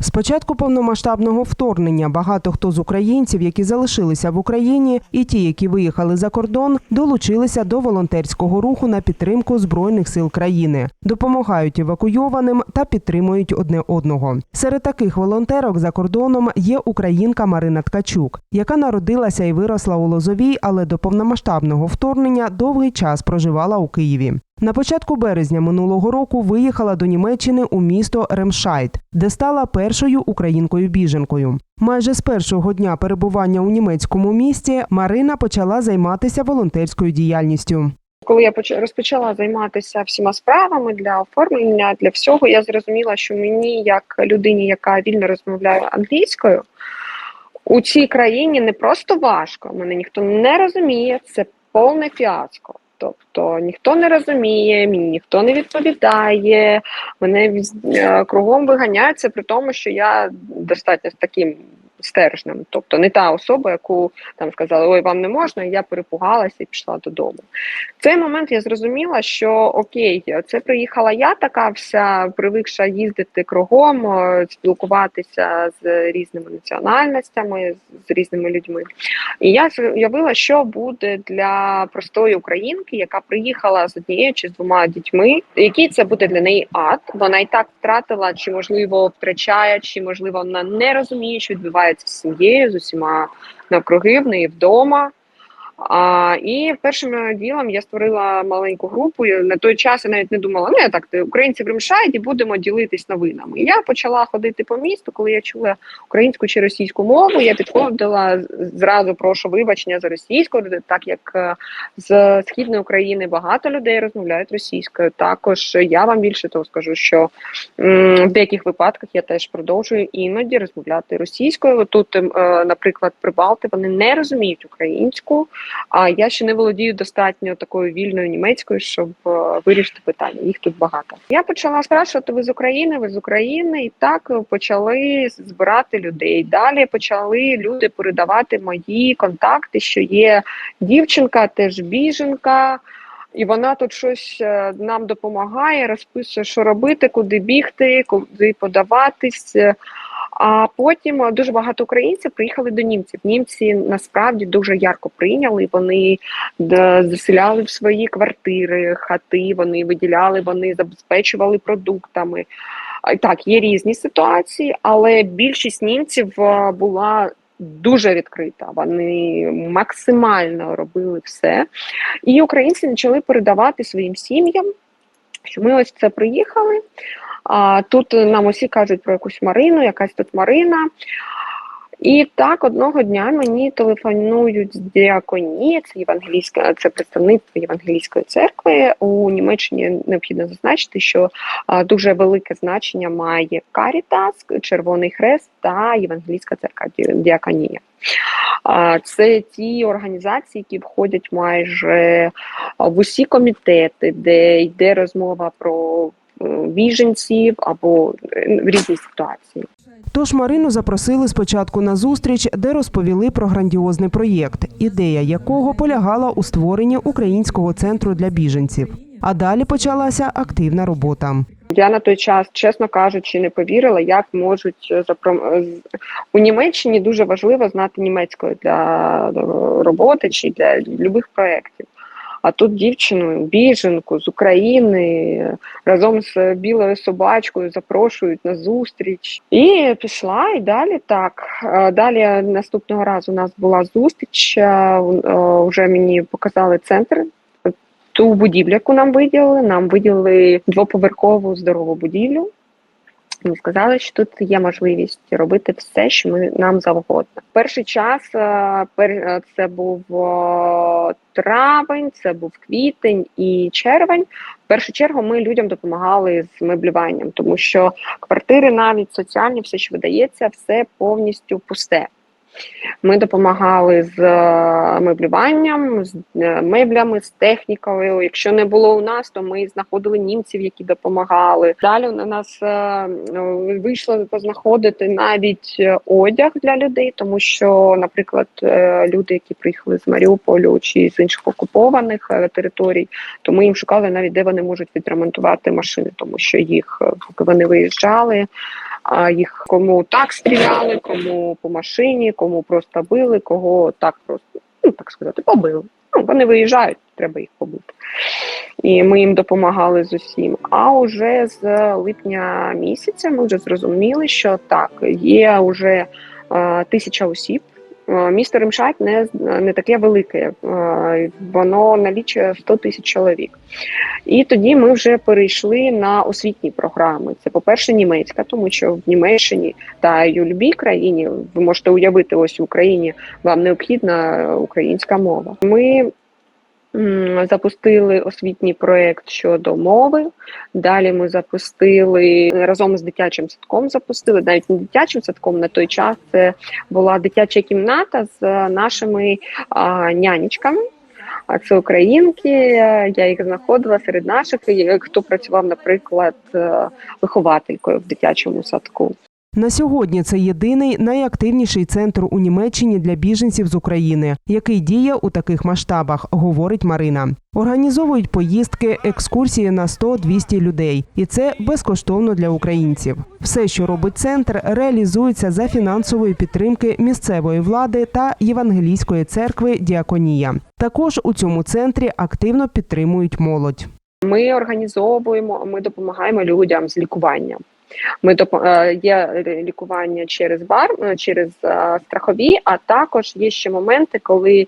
З початку повномасштабного вторгнення багато хто з українців, які залишилися в Україні, і ті, які виїхали за кордон, долучилися до волонтерського руху на підтримку збройних сил країни, допомагають евакуйованим та підтримують одне одного. Серед таких волонтерок за кордоном є українка Марина Ткачук, яка народилася і виросла у Лозовій, але до повномасштабного вторгнення довгий час проживала у Києві. На початку березня минулого року виїхала до Німеччини у місто Ремшайт, де стала першою українкою-біженкою. Майже з першого дня перебування у німецькому місті Марина почала займатися волонтерською діяльністю. Коли я поч- розпочала займатися всіма справами для оформлення, для всього, я зрозуміла, що мені, як людині, яка вільно розмовляє англійською, у цій країні не просто важко, мене ніхто не розуміє, це повне фіаско. Тобто ніхто не розуміє, мені ніхто не відповідає, мене е, кругом виганяються, при тому, що я достатньо таким стержнем, тобто не та особа, яку там сказали, ой, вам не можна, і я перепугалася і пішла додому. В цей момент я зрозуміла, що окей, це приїхала я така вся привикша їздити кругом, е, спілкуватися з різними національностями, з різними людьми. І я уявила, що буде для простої українки, яка приїхала з однією чи з двома дітьми, який це буде для неї ад. Вона і так втратила, чи можливо втрачає, чи можливо вона не розуміє, що відбувається з сім'єю, з усіма навкруги в неї вдома. А, і першим ділом я створила маленьку групу. На той час я навіть не думала, ну я так українці в Римшайді будемо ділитись новинами. І я почала ходити по місту, коли я чула українську чи російську мову. Я підходила зразу, прошу вибачення за російську, так як е, з східної України багато людей розмовляють російською. Також я вам більше того скажу, що в деяких випадках я теж продовжую іноді розмовляти російською. Тут, е, наприклад, прибалти вони не розуміють українську. А я ще не володію достатньо такою вільною німецькою, щоб е, вирішити питання. Їх тут багато. Я почала спрашувати, ви з України, ви з України, і так почали збирати людей. Далі почали люди передавати мої контакти, що є дівчинка, теж біженка. І вона тут щось е, нам допомагає, розписує, що робити, куди бігти, куди подаватись. А потім е, дуже багато українців приїхали до німців. Німці насправді дуже ярко прийняли. Вони заселяли в свої квартири, хати. Вони виділяли, вони забезпечували продуктами. Так, є різні ситуації, але більшість німців е, була. Дуже відкрита, вони максимально робили все, і українці почали передавати своїм сім'ям, що ми ось це приїхали. А тут нам усі кажуть про якусь Марину, якась тут Марина. І так одного дня мені телефонують з діаконії, це євангелійська, це представництво євангелійської церкви. У Німеччині необхідно зазначити, що дуже велике значення має Карітас, Червоний Хрест та Євангелійська церква діаконія. Це ті організації, які входять майже в усі комітети, де йде розмова про біженців або е, в різні ситуації. Тож Марину запросили спочатку на зустріч, де розповіли про грандіозний проєкт, ідея якого полягала у створенні українського центру для біженців. А далі почалася активна робота. Я на той час, чесно кажучи, не повірила, як можуть е, запром... е, у Німеччині дуже важливо знати німецькою для роботи чи для любих проєктів. А тут дівчину, біженку з України разом з білою собачкою запрошують на зустріч. І пішла, і далі так. Далі наступного разу у нас була зустріч. Вже мені показали центр ту будівлю, яку нам виділили. Нам виділили двоповерхову здорову будівлю. Ми сказали, що тут є можливість робити все, що ми нам завгодно. Перший час е, е, це був е, травень, це був квітень і червень. В першу чергу ми людям допомагали з меблюванням, тому що квартири, навіть соціальні, все, що видається, все повністю пусте. Ми допомагали з е, меблюванням, з е, меблями, з технікою. Якщо не було у нас, то ми знаходили німців, які допомагали. Далі на нас е, вийшло познаходити навіть одяг для людей, тому що, наприклад, люди, які приїхали з Маріуполю чи з інших окупованих територій, то ми їм шукали навіть де вони можуть відремонтувати машини, тому що їх, поки вони виїжджали. А їх кому так стріляли, кому по машині, кому просто били, кого так просто, ну так сказати, побили. Ну, вони виїжджають, треба їх побити. І ми їм допомагали з усім. А уже з липня місяця ми вже зрозуміли, що так, є вже е, тисяча осіб. Е, Місто Римшат не, не таке велике, е, воно налічує 100 тисяч чоловік. І тоді ми вже перейшли на освітні програми. Це, по-перше, німецька, тому що в Німеччині та й у любій країні ви можете уявити, ось в Україні вам необхідна українська мова. Ми запустили освітній проєкт щодо мови. Далі ми запустили разом з дитячим садком. Запустили навіть не дитячим садком на той час. Це була дитяча кімната з нашими а, нянечками. А це українки. Я їх знаходила серед наших, хто працював, наприклад, е, вихователькою в дитячому садку. На сьогодні це єдиний найактивніший центр у Німеччині для біженців з України, який діє у таких масштабах, говорить Марина. Організовують поїздки, екскурсії на 100-200 людей, і це безкоштовно для українців. Все, що робить центр, реалізується за фінансової підтримки місцевої влади та Євангелійської церкви Діаконія. Також у цьому центрі активно підтримують молодь. Ми організовуємо, ми допомагаємо людям з лікуванням. Ми е, є лікування через бар, е, через е, страхові, а також є ще моменти, коли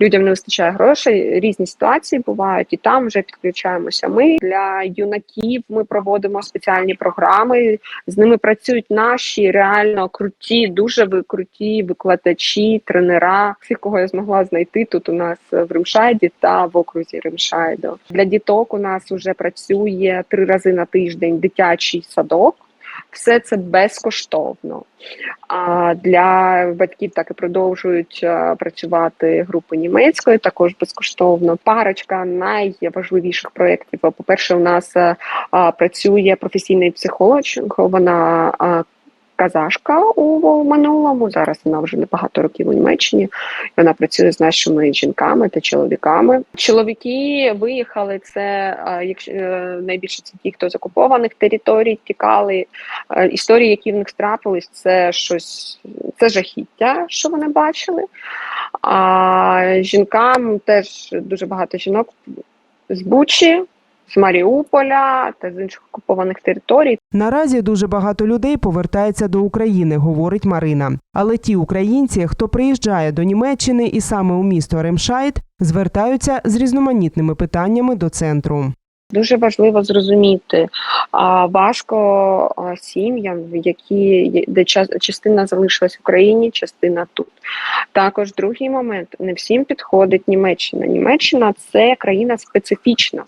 людям не вистачає грошей. Різні ситуації бувають, і там вже підключаємося. Ми для юнаків ми проводимо спеціальні програми. З ними працюють наші реально круті, дуже круті викладачі, тренера. Всіх, кого я змогла знайти тут у нас в Римшайді та в окрузі Римшайдо. Для діток у нас вже працює три рази на тиждень дитячий садок. Все це безкоштовно. А для батьків так і продовжують е, працювати групи німецької, також безкоштовно. Парочка найважливіших проєктів. По-перше, у нас е, працює професійний психолог. Вона казашка у минулому. Зараз вона вже не багато років у Німеччині. Вона працює з нашими жінками та чоловіками. Чоловіки виїхали. Це якщо е, найбільше це ті, хто з окупованих територій тікали. Е, Історії, які в них трапились, це щось це жахіття, що вони бачили. А жінкам теж дуже багато жінок з Бучі, з Маріуполя та з інших окупованих територій. Наразі дуже багато людей повертається до України, говорить Марина. Але ті українці, хто приїжджає до Німеччини і саме у місто Ремшайт, звертаються з різноманітними питаннями до центру. Дуже важливо зрозуміти, важко сім'ям, які де час- частина залишилась в Україні, частина тут. Також другий момент не всім підходить Німеччина. Німеччина це країна специфічна.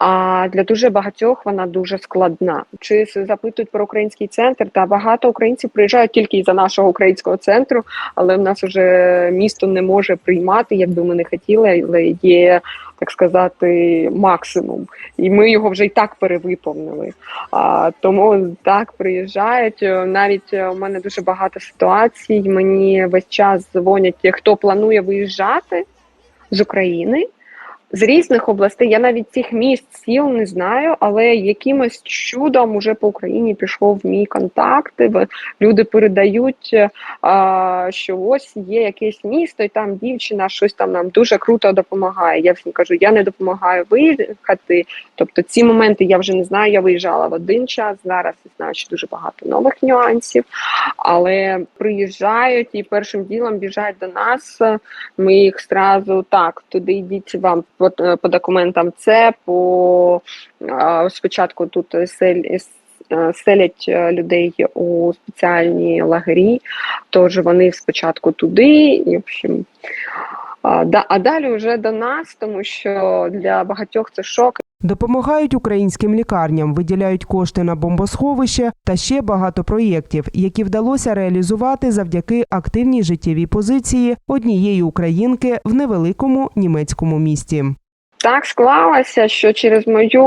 А для дуже багатьох вона дуже складна. Чи запитують про український центр? Та багато українців приїжджають тільки із-за нашого українського центру, але в нас вже місто не може приймати, як би ми не хотіли, але є так сказати максимум, і ми його вже і так перевиповнили. А, тому так приїжджають. Навіть у мене дуже багато ситуацій. Мені весь час дзвонять, хто планує виїжджати з України. З різних областей я навіть цих міст сіл не знаю, але якимось чудом уже по Україні пішов мій контакт. Люди передають, е, що ось є якесь місто, і там дівчина щось там нам дуже круто допомагає. Я всім кажу, я не допомагаю виїхати. Тобто ці моменти я вже не знаю. Я виїжджала в один час. Зараз я знаю, що дуже багато нових нюансів, але приїжджають і першим ділом біжать до нас. Ми їх зразу так, туди йдіть вам по, по документам. Це по спочатку тут е, Селять е, людей у спеціальні лагері, тож вони спочатку туди, і в общем, а далі вже до нас, тому що для багатьох це шок. Допомагають українським лікарням, виділяють кошти на бомбосховище та ще багато проєктів, які вдалося реалізувати завдяки активній життєвій позиції однієї українки в невеликому німецькому місті. Так склалося, що через мою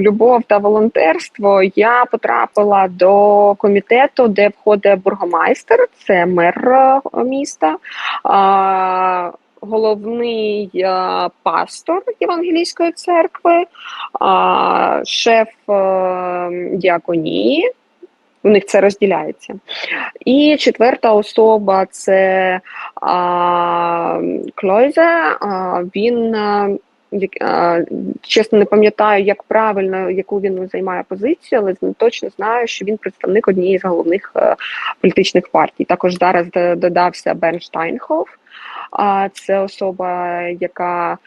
любов та волонтерство я потрапила до комітету, де входить бургомайстер, це мер е, міста, головний е, пастор Євангелійської церкви, а, шеф е, діаконії. у них це розділяється. І четверта особа це а, Клойзе. А, він а, а, чесно не пам'ятаю, як правильно яку він займає позицію, але точно знаю, що він представник однієї з головних е, політичних партій. Також зараз додався Бен Штайнхоф. А це особа, яка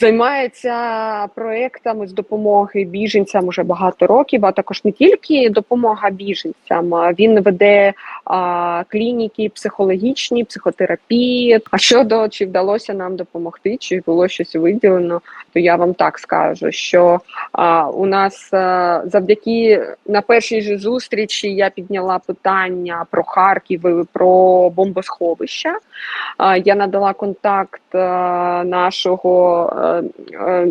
займається проектами з допомоги біженцям уже багато років, а також не тільки допомога біженцям. Він веде а, клініки психологічні, психотерапії. А щодо чи вдалося нам допомогти, чи було щось виділено, то я вам так скажу, що а, у нас а, завдяки на першій же зустрічі я підняла питання про Харків, і про бомбосховища. А, Я надала контакт е, нашого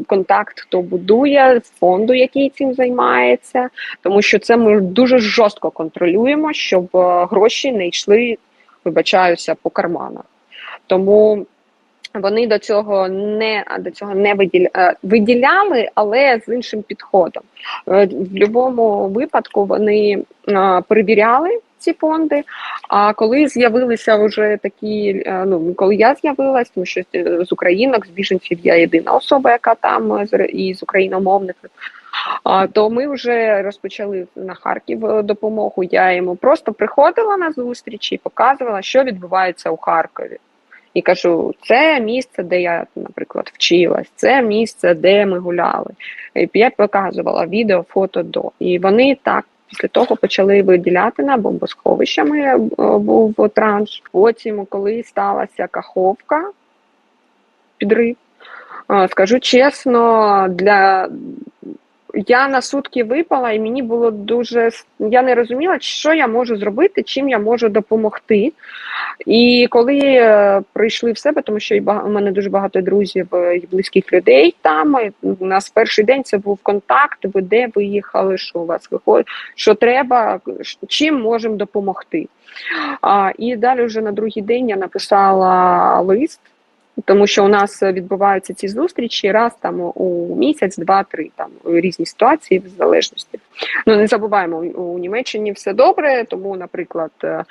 контакт, хто будує фонду, який цим займається, тому що це ми дуже жорстко контролюємо, щоб е, гроші не йшли, вибачаюся, по карманах. Тому вони до цього не до цього не е, виділяли, але з іншим підходом. Е, В будь-якому випадку вони е, перевіряли ці фонди. А коли з'явилися вже такі, е, ну коли я з'явилась, тому що е, з українок, з біженців я єдина особа, яка там е, і з україномовних. То ми вже розпочали на Харків допомогу. Я йому просто приходила на зустрічі і показувала, що відбувається у Харкові. І кажу, це місце, де я, наприклад, вчилась, це місце, де ми гуляли. І я показувала відео, фото до. І вони так після того почали виділяти на бомбосховищами е, був транш. Потім, коли сталася каховка, підрив, е, скажу чесно, для я на сутки випала, і мені було дуже я не розуміла, що я можу зробити, чим я можу допомогти. І коли е, прийшли в себе, тому що у мене дуже багато друзів е, і близьких людей там. У нас перший день це був контакт. Ви де виїхали, що у вас виходить, що треба, чим можемо допомогти. І далі вже на другий день я написала лист. Тому що у нас відбуваються ці зустрічі раз там у місяць, два-три там різні ситуації в залежності. Ну не забуваємо, у Німеччині все добре, тому, наприклад, е,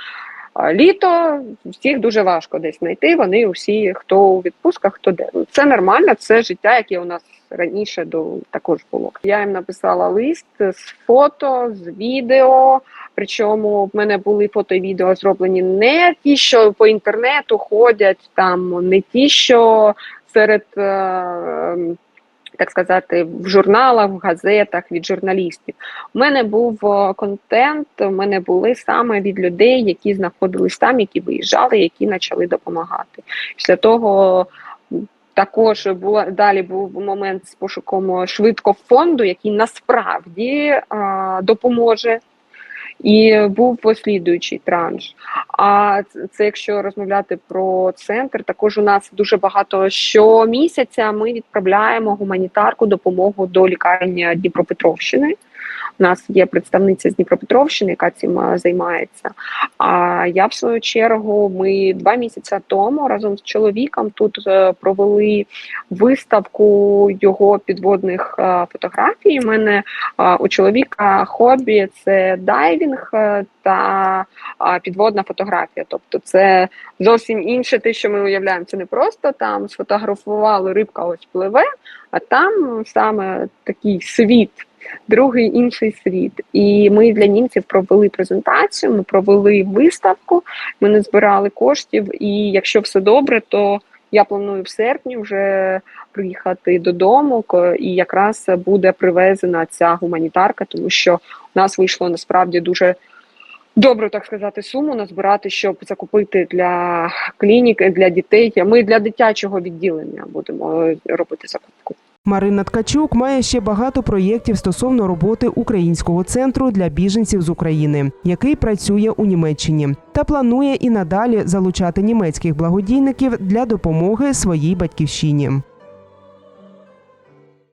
літо всіх дуже важко десь знайти. Вони усі, хто у відпустках, хто де. Ну, Це нормально, це життя, яке у нас раніше до також було. Я їм написала лист з фото, з відео. Причому в мене були фото і відео зроблені не ті, що по інтернету ходять, там не ті, що серед. Е, так сказати, в журналах, в газетах від журналістів. У мене був е, контент, у мене були саме від людей, які знаходились там, які виїжджали, які почали допомагати. Після того також була далі був момент з пошуком швидко фонду, який насправді е, допоможе. І був послідуючий транш. А це- якщо розмовляти про центр, також у нас дуже багато щомісяця ми відправляємо гуманітарку допомогу до лікарні Дніпропетровщини. У нас є представниця з Дніпропетровщини, яка цим е, займається. А я в свою чергу, ми два місяці тому разом з чоловіком тут е, провели виставку його підводних е, фотографій. У мене у чоловіка хобі це дайвінг та підводна фотографія. Тобто, це зовсім інше, те, що ми уявляємо. Це не просто там сфотографували рибка, ось пливе, а там саме такий світ. Другий інший світ, і ми для німців провели презентацію. Ми провели виставку. Ми не збирали коштів. І якщо все добре, то я планую в серпні вже приїхати додому, і якраз буде привезена ця гуманітарка, тому що у нас вийшло насправді дуже добру, так сказати, суму назбирати, щоб закупити для клініки, для дітей. Ми для дитячого відділення будемо е, робити закупку. Марина Ткачук має ще багато проєктів стосовно роботи українського центру для біженців з України, який працює у Німеччині, та планує і надалі залучати німецьких благодійників для допомоги своїй батьківщині.